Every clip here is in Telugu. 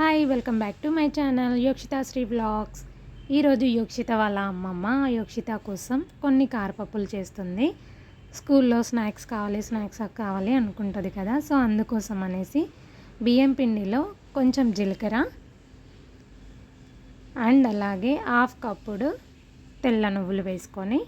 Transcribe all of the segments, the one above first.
Hi welcome back to my channel Yokshitha Sri blogs ఈరోజు యోక్షిత వాళ్ళ అమ్మమ్మ యోక్షిత కోసం కొన్ని కారపప్పులు చేస్తుంది. స్కూల్లో స్నాక్స్ కావాలి స్నాక్స్ కావాలి అనుకుంటుంది కదా. సో అందుకోసం అనేసి బియ్యం పిండిలో కొంచెం జీలకర్ర అండ్ అలాగే హాఫ్ కప్పుడు తెల్ల నువ్వులు వేసుకొని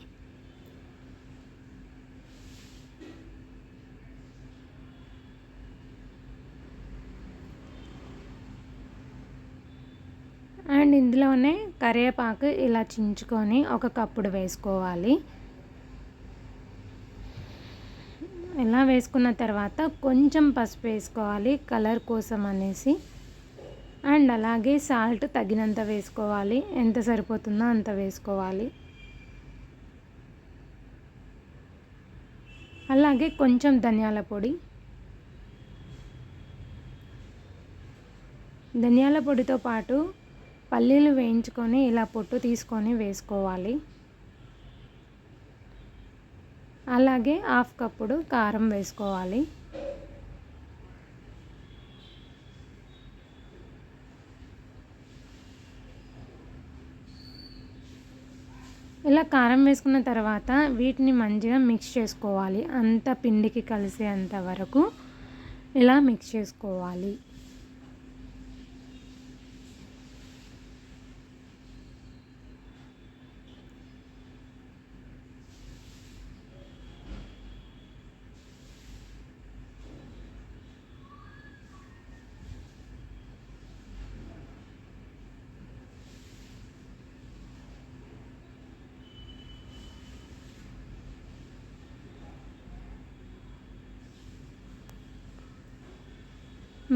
అండ్ ఇందులోనే కరివేపాకు ఇలా చించుకొని ఒక కప్పుడు వేసుకోవాలి. ఇలా వేసుకున్న తర్వాత కొంచెం పసుపు వేసుకోవాలి కలర్ కోసం అనేసి. అండ్ అలాగే సాల్ట్ తగినంత వేసుకోవాలి ఎంత సరిపోతుందో అంత వేసుకోవాలి. అలాగే కొంచెం ధనియాల పొడి. ధనియాల పొడితో పాటు పల్లీలు వేయించుకొని ఇలా పొట్టు తీసుకొని వేసుకోవాలి. అలాగే హాఫ్ కప్పుడు కారం వేసుకోవాలి. ఇలా కారం వేసుకున్న తర్వాత వీటిని మంచిగా మిక్స్ చేసుకోవాలి. అంత పిండికి కలిసేంత వరకు ఇలా మిక్స్ చేసుకోవాలి.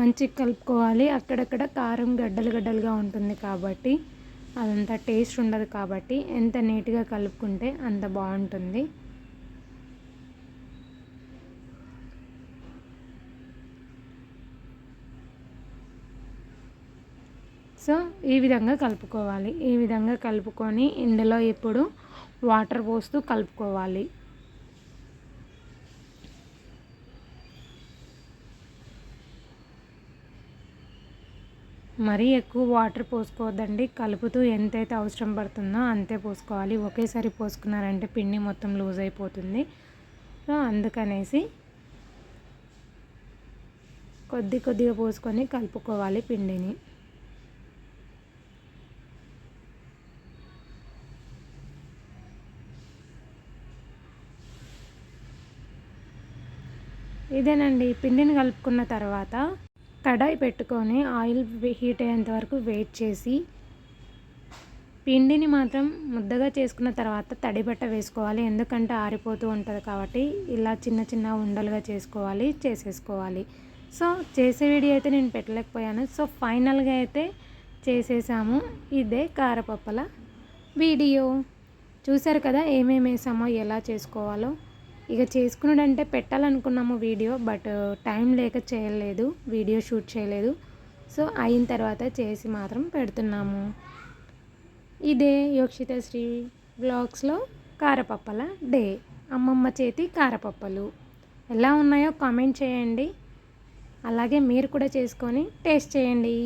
మంచిగా కలుపుకోవాలి. అక్కడక్కడ కారం గడ్డలు గడ్డలుగా ఉంటుంది కాబట్టి అదంతా టేస్ట్ ఉండదు కాబట్టి ఎంత నీట్గా కలుపుకుంటే అంత బాగుంటుంది. సో ఈ విధంగా కలుపుకోవాలి. ఈ విధంగా కలుపుకొని ఇందులో ఇప్పుడు వాటర్ పోస్తూ కలుపుకోవాలి. మరీ ఎక్కువ వాటర్ పోసుకోవద్దండి. కలుపుతూ ఎంతైతే అవసరం పడుతుందో అంతే పోసుకోవాలి. ఒకేసారి పోసుకున్నారంటే పిండి మొత్తం లూజ్ అయిపోతుంది. సో అందుకనేసి కొద్ది కొద్దిగా పోసుకొని కలుపుకోవాలి పిండిని. ఇదేనండి. పిండిని కలుపుకున్న తర్వాత కడాయి పెట్టుకొని ఆయిల్ హీట్ అయ్యేంత వరకు వెయిట్ చేసి పిండిని మాత్రం ముద్దగా చేసుకున్న తర్వాత తడిబట్ట వేసుకోవాలి. ఎందుకంటే ఆరిపోతూ ఉంటుంది కాబట్టి ఇలా చిన్న చిన్న ఉండలుగా చేసుకోవాలి చేసేసుకోవాలి. సో చేసే వీడియో అయితే నేను పెట్టలేకపోయాను. సో ఫైనల్గా అయితే చేసేసాము. ఇదే కారపప్పల వీడియో. చూసారు కదా ఏమేమి వేసామో ఎలా చేసుకోవాలో? ఇక చేసుకున్నాడంటే పెట్టాలనుకున్నాము వీడియో బట్ టైం లేక చేయలేదు వీడియో షూట్ చేయలేదు. సో అయిన తర్వాత చేసి మాత్రం పెడుతున్నాము. ఇదే యోక్షిత శ్రీ బ్లాగ్స్లో కారపప్పల డే. అమ్మమ్మ చేతి కారపప్పలు. ఎలా ఉన్నాయో కామెంట్ చేయండి. అలాగే మీరు కూడా చేసుకొని టేస్ట్ చేయండి.